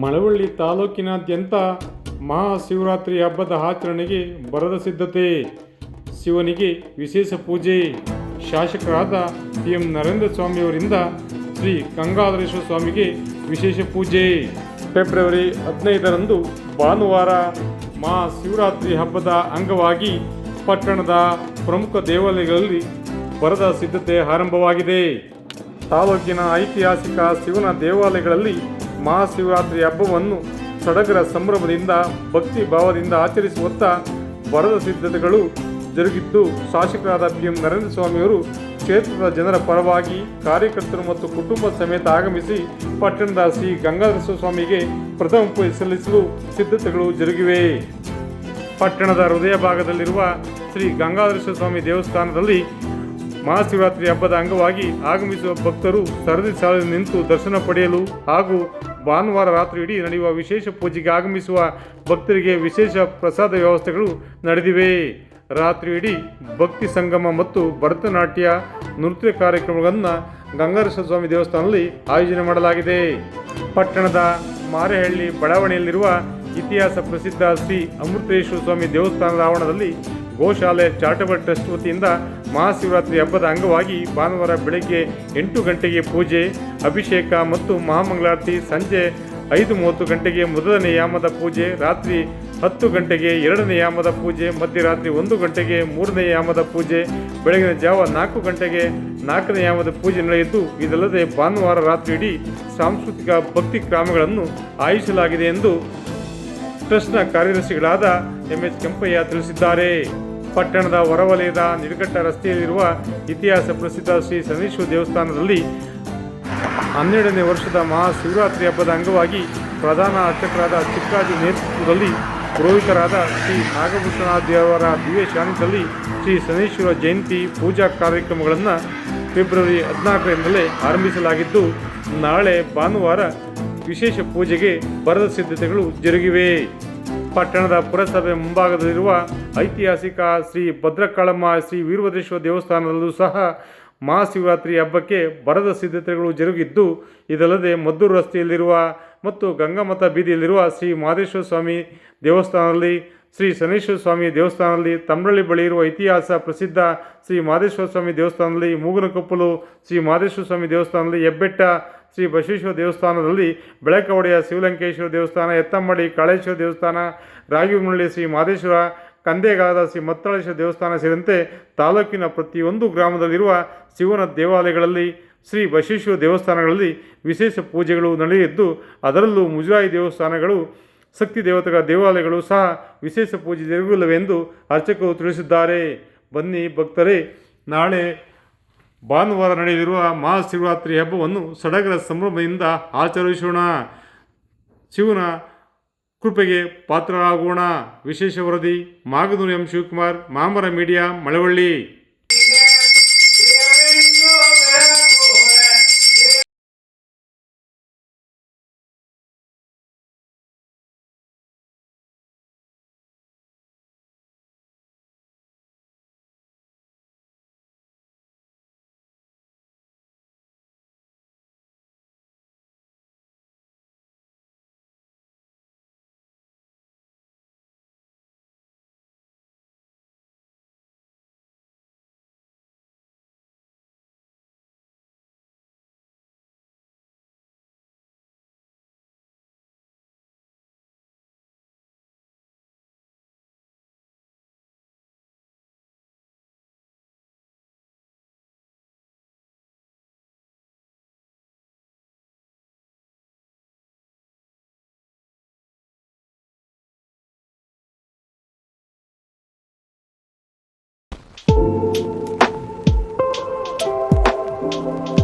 ಮಳವಳ್ಳಿ ತಾಲೂಕಿನಾದ್ಯಂತ ಮಹಾಶಿವರಾತ್ರಿ ಹಬ್ಬದ ಆಚರಣೆಗೆ ಬರದ ಸಿದ್ಧತೆ. ಶಿವನಿಗೆ ವಿಶೇಷ ಪೂಜೆ. ಶಾಸಕರಾದ ಪಿ ಎಂ ನರೇಂದ್ರ ಸ್ವಾಮಿಯವರಿಂದ ಶ್ರೀ ಗಂಗಾಧರೇಶ್ವರ ಸ್ವಾಮಿಗೆ ವಿಶೇಷ ಪೂಜೆ. ಫೆಬ್ರವರಿ ಹದಿನೈದರಂದು ಭಾನುವಾರ ಮಹಾಶಿವರಾತ್ರಿ ಹಬ್ಬದ ಅಂಗವಾಗಿ ಪಟ್ಟಣದ ಪ್ರಮುಖ ದೇವಾಲಯಗಳಲ್ಲಿ ಬರದ ಸಿದ್ಧತೆ ಆರಂಭವಾಗಿದೆ. ತಾಲೂಕಿನ ಐತಿಹಾಸಿಕ ಶಿವನ ದೇವಾಲಯಗಳಲ್ಲಿ ಮಹಾಶಿವರಾತ್ರಿ ಹಬ್ಬವನ್ನು ಸಡಗರ ಸಂಭ್ರಮದಿಂದ, ಭಕ್ತಿ ಭಾವದಿಂದ ಆಚರಿಸುವತ್ತ ಬರದ ಸಿದ್ಧತೆಗಳು ಜರುಗಿದ್ದು, ಶಾಸಕರಾದ ಪಿ ಎಂ ನರೇಂದ್ರ ಸ್ವಾಮಿಯವರು ಕ್ಷೇತ್ರದ ಜನರ ಪರವಾಗಿ ಕಾರ್ಯಕರ್ತರು ಮತ್ತು ಕುಟುಂಬ ಸಮೇತ ಆಗಮಿಸಿ ಪಟ್ಟಣದ ಶ್ರೀ ಗಂಗಾಧರ ಸ್ವಾಮಿಗೆ ಪ್ರಥಮ ಪೂಜೆ ಸಲ್ಲಿಸಲು ಸಿದ್ಧತೆಗಳು ಜರುಗಿವೆ. ಪಟ್ಟಣದ ಹೃದಯ ಭಾಗದಲ್ಲಿರುವ ಶ್ರೀ ಗಂಗಾಧರೇಶ್ವರ ಸ್ವಾಮಿ ದೇವಸ್ಥಾನದಲ್ಲಿ ಮಹಾಶಿವರಾತ್ರಿ ಹಬ್ಬದ ಅಂಗವಾಗಿ ಆಗಮಿಸುವ ಭಕ್ತರು ಸರದಿ ಸಾಲಿನಲ್ಲಿ ನಿಂತು ದರ್ಶನ ಪಡೆಯಲು ಹಾಗೂ ಭಾನುವಾರ ರಾತ್ರಿ ಇಡೀ ನಡೆಯುವ ವಿಶೇಷ ಪೂಜೆಗೆ ಆಗಮಿಸುವ ಭಕ್ತರಿಗೆ ವಿಶೇಷ ಪ್ರಸಾದ ವ್ಯವಸ್ಥೆಗಳು ನಡೆದಿವೆ. ರಾತ್ರಿ ಇಡೀ ಭಕ್ತಿ ಸಂಗಮ ಮತ್ತು ಭರತನಾಟ್ಯ ನೃತ್ಯ ಕಾರ್ಯಕ್ರಮಗಳನ್ನು ಗಂಗಾರೇಶ್ವರ ಸ್ವಾಮಿ ದೇವಸ್ಥಾನದಲ್ಲಿ ಆಯೋಜನೆ ಮಾಡಲಾಗಿದೆ. ಪಟ್ಟಣದ ಮಾರೇಹಳ್ಳಿ ಬಡಾವಣೆಯಲ್ಲಿರುವ ಇತಿಹಾಸ ಪ್ರಸಿದ್ಧ ಶ್ರೀ ಅಮೃತೇಶ್ವರ ಸ್ವಾಮಿ ದೇವಸ್ಥಾನದ ಆವರಣದಲ್ಲಿ ಗೋಶಾಲೆ ಚಾರಿಟಬಲ್ ಟ್ರಸ್ಟ್ ವತಿಯಿಂದ ಮಹಾಶಿವರಾತ್ರಿ ಹಬ್ಬದ ಅಂಗವಾಗಿ ಭಾನುವಾರ ಬೆಳಗ್ಗೆ ಎಂಟು ಗಂಟೆಗೆ ಪೂಜೆ, ಅಭಿಷೇಕ ಮತ್ತು ಮಹಾಮಂಗಳಾರತಿ, ಸಂಜೆ ಐದು ಮೂವತ್ತು ಗಂಟೆಗೆ ಮೊದಲನೇ ಯಾಮದ ಪೂಜೆ, ರಾತ್ರಿ ಹತ್ತು ಗಂಟೆಗೆ ಎರಡನೇ ಯಾಮದ ಪೂಜೆ, ಮಧ್ಯರಾತ್ರಿ ಒಂದು ಗಂಟೆಗೆ ಮೂರನೇ ಯಾಮದ ಪೂಜೆ, ಬೆಳಗಿನ ಜಾವ ನಾಲ್ಕು ಗಂಟೆಗೆ ನಾಲ್ಕನೇ ಯಾಮದ ಪೂಜೆ ನಡೆಯಿತು. ಇದಲ್ಲದೆ ಭಾನುವಾರ ರಾತ್ರಿ ಇಡೀ ಸಾಂಸ್ಕೃತಿಕ ಭಕ್ತಿ ಕ್ರಮಗಳನ್ನು ಆಯೋಜಿಸಲಾಗಿದೆ ಎಂದು ಟ್ರಸ್ಟ್ನ ಕಾರ್ಯದರ್ಶಿಗಳಾದ ಎಂ ಎಚ್ ಕೆಂಪಯ್ಯ ತಿಳಿಸಿದ್ದಾರೆ. ಪಟ್ಟಣದ ಹೊರವಲಯದ ನಿಡಘಟ್ಟ ರಸ್ತೆಯಲ್ಲಿರುವ ಇತಿಹಾಸ ಪ್ರಸಿದ್ಧ ಶ್ರೀ ಸನೀಶ್ವರ ದೇವಸ್ಥಾನದಲ್ಲಿ ಹನ್ನೆರಡನೇ ವರ್ಷದ ಮಹಾಶಿವರಾತ್ರಿ ಹಬ್ಬದ ಅಂಗವಾಗಿ ಪ್ರಧಾನ ಅರ್ಚಕರಾದ ಚಿಕ್ಕಾಜಿ ನೇತೃತ್ವದಲ್ಲಿ ಪುರೋಹಿತರಾದ ಶ್ರೀ ನಾಗಭೂಷಣಾದೇವರ ದಿವ್ಯ ಶಾಂತಿಯಲ್ಲಿ ಶ್ರೀ ಸನೀಶ್ವರ ಜಯಂತಿ ಪೂಜಾ ಕಾರ್ಯಕ್ರಮಗಳನ್ನು ಫೆಬ್ರವರಿ ಹದಿನಾಲ್ಕರಿಂದಲೇ ಆರಂಭಿಸಲಾಗಿದ್ದು, ನಾಳೆ ಭಾನುವಾರ ವಿಶೇಷ ಪೂಜೆಗೆ ಬರದ ಸಿದ್ಧತೆಗಳು ಜರುಗಿವೆ. ಪಟ್ಟಣದ ಪುರಸಭೆ ಮುಂಭಾಗದಲ್ಲಿರುವ ಐತಿಹಾಸಿಕ ಶ್ರೀ ಭದ್ರಕಾಳಮ್ಮ, ಶ್ರೀ ವೀರಭದ್ರೇಶ್ವರ ದೇವಸ್ಥಾನದಲ್ಲೂ ಸಹ ಮಹಾಶಿವರಾತ್ರಿ ಹಬ್ಬಕ್ಕೆ ಬರದ ಸಿದ್ಧತೆಗಳು ಜರುಗಿದ್ದು, ಇದಲ್ಲದೆ ಮದ್ದೂರು ರಸ್ತೆಯಲ್ಲಿರುವ ಮತ್ತು ಗಂಗಾಮತ ಬೀದಿಯಲ್ಲಿರುವ ಶ್ರೀ ಮಹದೇಶ್ವರ ಸ್ವಾಮಿ ದೇವಸ್ಥಾನದಲ್ಲಿ, ಶ್ರೀ ಶನೇಶ್ವರ ಸ್ವಾಮಿ ದೇವಸ್ಥಾನದಲ್ಲಿ, ತಮ್ರಳ್ಳಿ ಬಳಿ ಇರುವ ಇತಿಹಾಸ ಪ್ರಸಿದ್ಧ ಶ್ರೀ ಮಹದೇಶ್ವರ ಸ್ವಾಮಿ ದೇವಸ್ಥಾನದಲ್ಲಿ, ಮೂಗನಕೊಪ್ಪಲು ಶ್ರೀ ಮಹದೇಶ್ವರ ಸ್ವಾಮಿ ದೇವಸ್ಥಾನದಲ್ಲಿ ಹೆಬ್ಬೆಟ್ಟ ಶ್ರೀ ಬಸವೇಶ್ವರ ದೇವಸ್ಥಾನದಲ್ಲಿ ಬೆಳಕವಡೆಯ ಶಿವಲಂಕೇಶ್ವರ ದೇವಸ್ಥಾನ ಎತ್ತಮ್ಮಡಿ ಕಾಳೇಶ್ವರ ದೇವಸ್ಥಾನ, ರಾಗಿಮುಳ್ಳಿ ಶ್ರೀ ಮಾದೇಶ್ವರ, ಕಂದೇಗಾಲದ ಶ್ರೀ ಮತ್ತಳೇಶ್ವರ ದೇವಸ್ಥಾನ ಸೇರಿದಂತೆ ತಾಲೂಕಿನ ಪ್ರತಿಯೊಂದು ಗ್ರಾಮದಲ್ಲಿರುವ ಶಿವನ ದೇವಾಲಯಗಳಲ್ಲಿ, ಶ್ರೀ ಬಸವೇಶ್ವರ ದೇವಸ್ಥಾನಗಳಲ್ಲಿ ವಿಶೇಷ ಪೂಜೆಗಳು ನಡೆಯಿದ್ದು ಅದರಲ್ಲೂ ಮುಜರಾಯಿ ದೇವಸ್ಥಾನಗಳು, ಶಕ್ತಿ ದೇವತೆಗಳ ದೇವಾಲಯಗಳು ಸಹ ವಿಶೇಷ ಪೂಜೆ ಜರುಗಿಲ್ಲವೆಂದು ಅರ್ಚಕರು ತಿಳಿಸಿದ್ದಾರೆ. ಬನ್ನಿ ಭಕ್ತರೇ, ನಾಳೆ ಭಾನುವಾರ ನಡೆಯಲಿರುವ ಮಹಾಶಿವರಾತ್ರಿ ಹಬ್ಬವನ್ನು ಸಡಗರ ಸಂಭ್ರಮದಿಂದ ಆಚರಿಸೋಣ. ಶಿವನ ಕೃಪೆಗೆ ಪಾತ್ರರಾಗೋಣ. ವಿಶೇಷ ವರದಿ, Maganur M. Shivakumar, Mamara media, Malavalli. you